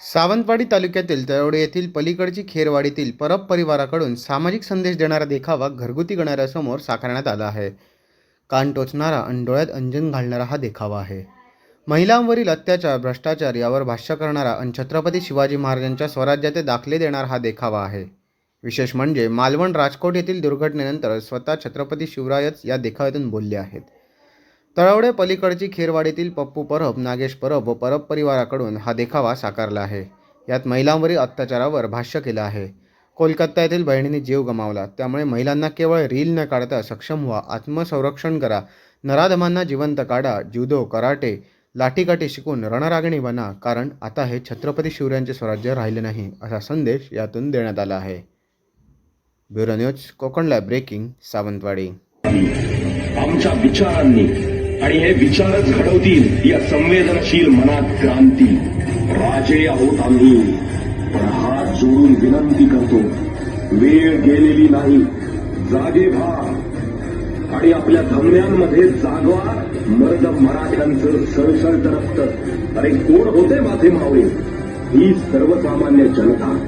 सावंतवाडी तालुक्यातील तळवडे येथील पलीकडची खेरवाडीतील परब परिवाराकडून सामाजिक संदेश देणारा देखावा घरगुती गणाऱ्यासमोर साकारण्यात आला आहे. कान टोचणारा आणि डोळ्यात अंजन घालणारा हा देखावा आहे. महिलांवरील अत्याचार भ्रष्टाचार यावर भाष्य करणारा आणि छत्रपती शिवाजी महाराजांच्या स्वराज्याचे दाखले देणारा हा देखावा आहे. विशेष म्हणजे मालवण राजकोट येथील दुर्घटनेनंतर स्वतः छत्रपती शिवरायच या देखाव्यातून बोलले आहेत. तळवडे पलीकडची खेरवाडीतील पप्पू परब नागेश परब व परब परिवाराकडून हा देखावा साकारला आहे. यात महिलांवरील अत्याचारावर भाष्य केलं आहे. कोलकाता येथील बहिणीने जीव गमावला. त्यामुळे महिलांना केवळ रील न काढता सक्षम व्हा आत्मसंरक्षण करा नराधमांना जिवंत काढा जुदो कराटे लाठीकाठी शिकून रणरागिणी बना कारण आता हे छत्रपती शिवरायांचे स्वराज्य राहिले नाही असा संदेश यातून देण्यात आला आहे. ब्युरो न्यूज कोकणला ब्रेकिंग सावंतवाडी. आमच्या विचारांनी आणि हे विचारच घडवतील या संवेदनशील मनात क्रांती. राजे आहोत आम्ही पण हात जोडून विनंती करतो वेळ गेलेली नाही जागे व्हा. आणि आपल्या धमन्यांमध्ये जागवा मर्द मराठ्यांचं सळसळत रक्त. अरे कोण होते माझे मावळे? ही सर्वसामान्य जनता.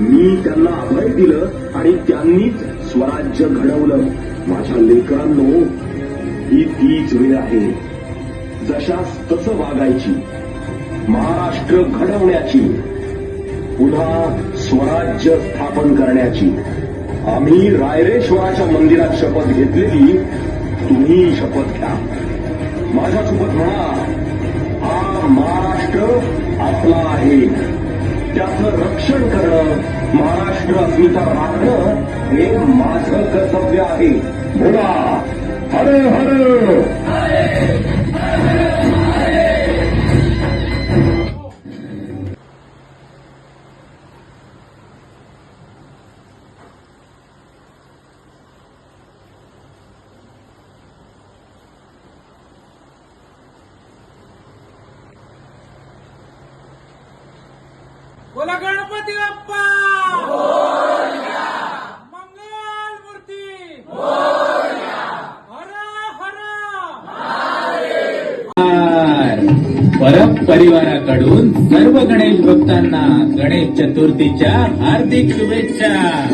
मी त्यांना अभय दिलं आणि त्यांनीच स्वराज्य घडवलं. माझ्या लेकरांनो ही तीच वेळ आहे. जशास तसं वागायची महाराष्ट्र घडवण्याची पुन्हा स्वराज्य स्थापन करण्याची. आम्ही रायरेश्वराच्या मंदिरात शपथ घेतलेली तुम्ही शपथ घ्या. माझ्यासोबत म्हणा हा महाराष्ट्र आपला आहे. त्याचं रक्षण करणं महाराष्ट्र अस्मिता राखणं हे माझं कर्तव्य आहे. बोला. ஹரே ஹரே. குலகணபதி அப்பா! परिवाराकडून सर्व गणेश भक्तांना गणेश चतुर्थीच्या हार्दिक शुभेच्छा.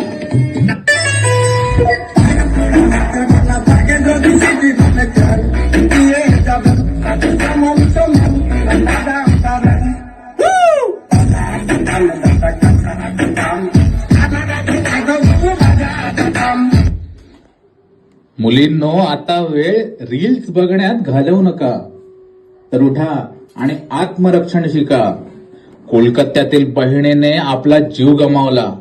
मुलींनो आता वेळ रील्स बघण्यात घालवू नका. तर उठा आणि आत्मरक्षण शिका. कोलकात्यातील बहिणीने आपला जीव गमावला.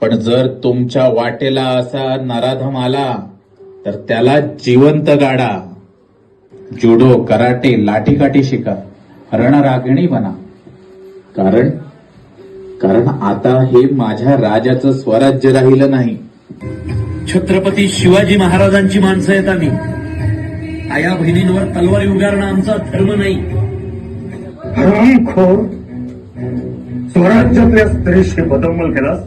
पण जर तुमच्या वाटेला असा नराधम आला तर त्याला जिवंत गाडा. जुडो कराटे लाठीकाठी शिका. रणरागिणी बना. कारण कारण आता हे माझ्या राजाचं स्वराज्य राहिलं नाही. छत्रपती शिवाजी महाराजांची माणसं आहेत आम्ही आया बहिणींवर तलवारी उगारणं आमचा धर्म नाही. खोर स्वराज्यातल्या स्त्रीशी बदंबल केलास?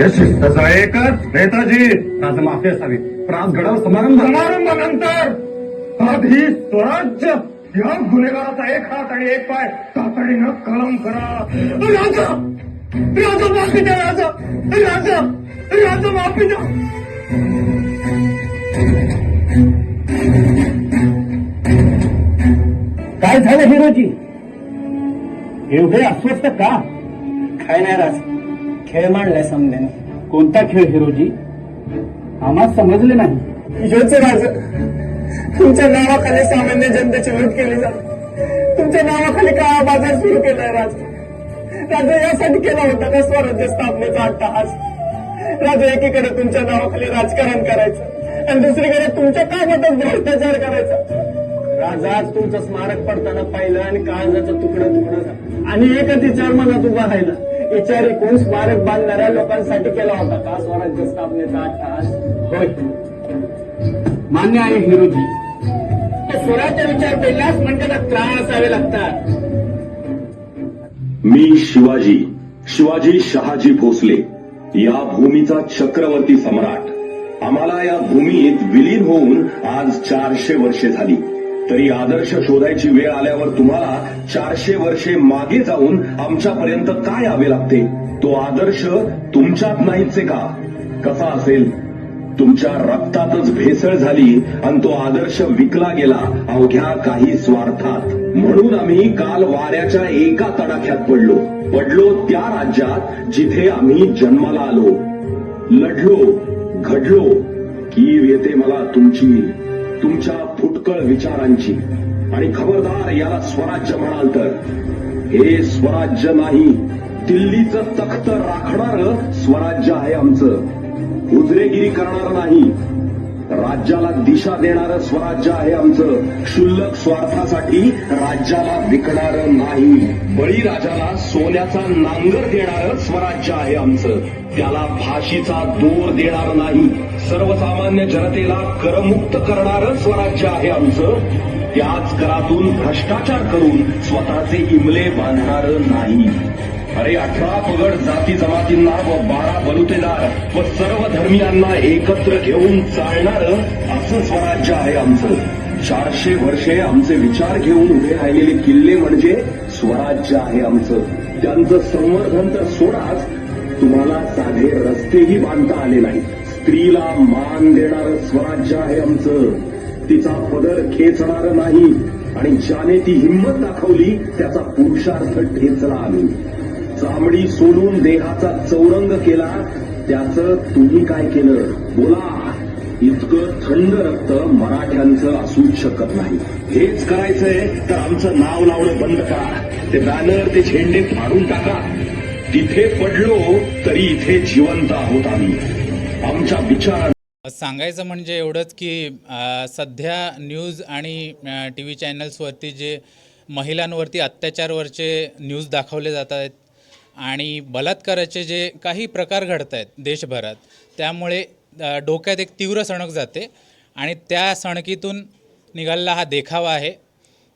याची सजा एकच नेताजी. माझं माफी असावी. राजगडावर समारंभ समारंभानंतर आधी स्वराज्य या गुन्हेगाराचा एक हात आणि एक पाय तातडीनं कलम करा. राजा! राजा माफी द्या राजा! राजा! राजा माफी द्या! काय झालं हिरोजी? एवढे अस्वस्थ का? काय नाही राज. खेळ मांडलाय समजाने कोणता खेळ हिरोजी? आम्हाला समजले नाही. योच राज तुमच्या नावाखाली सामान्य जनतेची लूट केली जाते. तुमच्या नावाखाली काळा बाजार सुरू केलाय राज? राजा यासाठी केला होता का स्वराज्य स्थापनेचा अट्टहास? राजा एकीकडे तुमच्या नावाखाली राजकारण करायचं आणि दुसरीकडे तुमच्या कामातच भ्रष्टाचार करायचा. राजा तुमचं स्मारक पडताना पाहिलं आणि काळजाचा तुकडं तुकडं झाला. आणि एकच विचार मनात उभा राहिला. विचार एकूण स्मारक बांधणाऱ्या लोकांसाठी केला होता. का? स्वराज्य स्थापनेचा अट्टहास होय. मान्य आहे हिरोजी. स्वराज्य विचार केल्यास म्हणजे त्रास असावे लागतात. मी शिवाजी शिवाजी शहाजी भोसले या भूमीचा चक्रवर्ती सम्राट. आम्हाला या भूमीत विलीन होऊन आज चारशे वर्षे झाली. तरी आदर्श शोधायची वेळ आल्यावर तुम्हाला चारशे वर्षे मागे जाऊन आमच्यापर्यंत काय यावे लागते? तो आदर्श तुमच्यात नाहीचे का? कसा असेल? तुमच्या रक्तातच भेसळ झाली आणि तो आदर्श विकला गेला. अवघ्या काही स्वार्थात. म्हणून आम्ही काल वाऱ्याच्या एका तडाख्यात पडलो. पडलो त्या राज्यात जिथे आम्ही जन्माला आलो. लढलो घडलो. कीव येते मला तुमची. तुमच्या फुटकळ विचारांची. आणि खबरदार याला स्वराज्य म्हणाल तर. हे स्वराज्य नाही दिल्लीचं तख्त राखणार स्वराज्य आहे आमचं. उजरेगिरी करणार नाही राज्याला दिशा देणारं स्वराज्य आहे आमचं. क्षुल्लक स्वार्थासाठी राज्याला विकणारं नाही. बळीराजाला सोन्याचा नांगर देणारं स्वराज्य आहे आमचं. त्याला फाशीचा दोर देणार नाही. सर्वसामान्य जनतेला करमुक्त करणारं स्वराज्य आहे आमचं. त्याच करातून भ्रष्टाचार करून स्वतःचे इमले बांधणार नाही. अरे अठरा पगड जाती जमातींना व बारा बलुतेदार व सर्व धर्मियांना एकत्र घेऊन चालणार असं स्वराज्य आहे आमचं. चारशे वर्षे आमचे विचार घेऊन उभे राहिलेले किल्ले म्हणजे स्वराज्य आहे आमचं. त्यांचं संवर्धन तर सोडाच तुम्हाला साधे रस्तेही बांधता आले नाही स्त्रीला मान देणारं स्वराज्य आहे आमचं. तिचा पदर खेचणार नाही आणि ज्याने ती हिंमत दाखवली त्याचा पुरुषार्थ ठेचला आम्ही. चामडी सोडून देहाचा चौरंग केला. त्याचं तुम्ही काय केलं? बोला. इतकं थंड रक्त मराठ्यांचं असूच शकत नाही. हेच करायचंय तर आमचं नाव लावणं बंद करा. ते बॅनर ते झेंडे फाडून टाका. तिथे पडलो तरी इथे जिवंत आहोत आम्ही. आमच्या विचार सांगायचं म्हणजे एवढंच की सध्या न्यूज आणि टी व्ही चॅनल्सवरती जे महिलांवरती अत्याचारवरचे न्यूज दाखवले जात आहेत आणि बलात्काराचे जे काही प्रकार घडत आहेत देशभरात त्यामुळे डोक्यात एक तीव्र सणक जाते आणि त्या सणकीतून निघालेला हा देखावा आहे.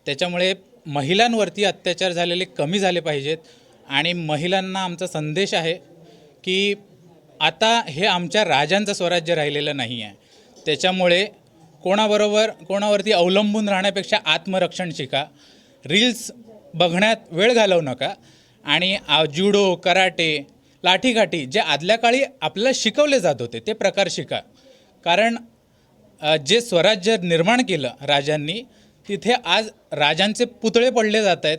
त्याच्यामुळे महिलांवरती अत्याचार झालेले कमी झाले पाहिजेत आणि महिलांना आमचा संदेश आहे की आता हे आमच्या राजांचं स्वराज्य राहिलेलं नाही आहे. त्याच्यामुळे कोणाबरोबर कोणावरती अवलंबून राहण्यापेक्षा आत्मरक्षण शिका. रील्स बघण्यात वेळ घालवू नका. आणि जुडो कराटे लाठीकाठी जे आदल्या काळी आपल्याला शिकवले जात होते ते प्रकार शिका. कारण जे स्वराज्य निर्माण केलं राजांनी तिथे आज राजांचे पुतळे पडले जात आहेत.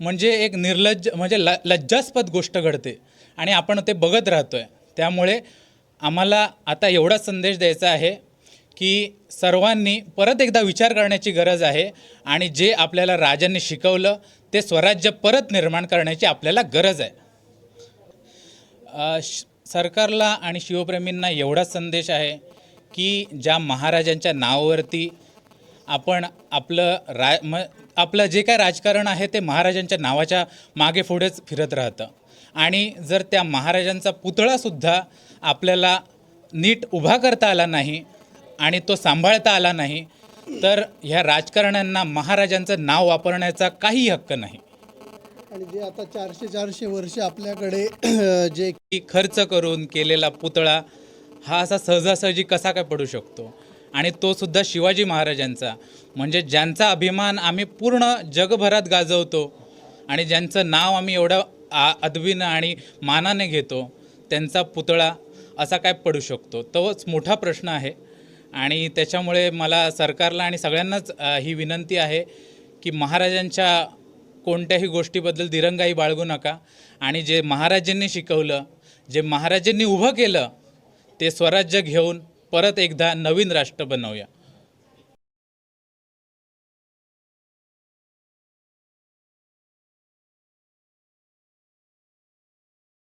म्हणजे एक निर्लज्ज म्हणजे ल लज्जास्पद गोष्ट घडते. आणि आपण ते बघत राहतो आहे त्यामुळे आम्हाला आता एवढा संदेश द्यायचा आहे की सर्वांनी परत एकदा विचार करण्याची गरज आहे. आणि जे आपल्याला राजांनी शिकवलं ते स्वराज्य परत निर्माण करण्याची आपल्याला गरज आहे. श सरकारला आणि शिवप्रेमींना एवढाच संदेश आहे की ज्या महाराजांच्या नावावरती आपण आपलं रा म आपलं जे काय राजकारण आहे ते महाराजांच्या नावाच्या मागे पुढेच फिरत राहतं. आणि जर त्या महाराजांचा पुतळासुद्धा आपल्याला नीट उभा करता आला नाही आणि तो सांभाळता आला नाही तर ह्या राजकारण्यांना महाराजांचं नाव वापरण्याचा काही हक्क नाही. आणि जे आता चारशे चारशे वर्ष आपल्याकडे जे की खर्च करून केलेला पुतळा हा असा सहजासहजी कसा काय पडू शकतो? आणि तो सुद्धा शिवाजी महाराजांचा. म्हणजे ज्यांचा अभिमान आम्ही पूर्ण जगभरात गाजवतो आणि ज्यांचं नाव आम्ही एवढं आ अदबीनं आणि मानाने घेतो त्यांचा पुतळा असा काय पडू शकतो? तोच मोठा प्रश्न आहे. आणि त्याच्यामुळे मला सरकारला आणि सगळ्यांनाच ही विनंती आहे की महाराजांच्या कोणत्याही गोष्टीबद्दल दिरंगाई बाळगू नका. आणि जे महाराजांनी शिकवलं जे महाराजांनी उभं केलं ते स्वराज्य घेऊन परत एकदा नवीन राष्ट्र बनवूया.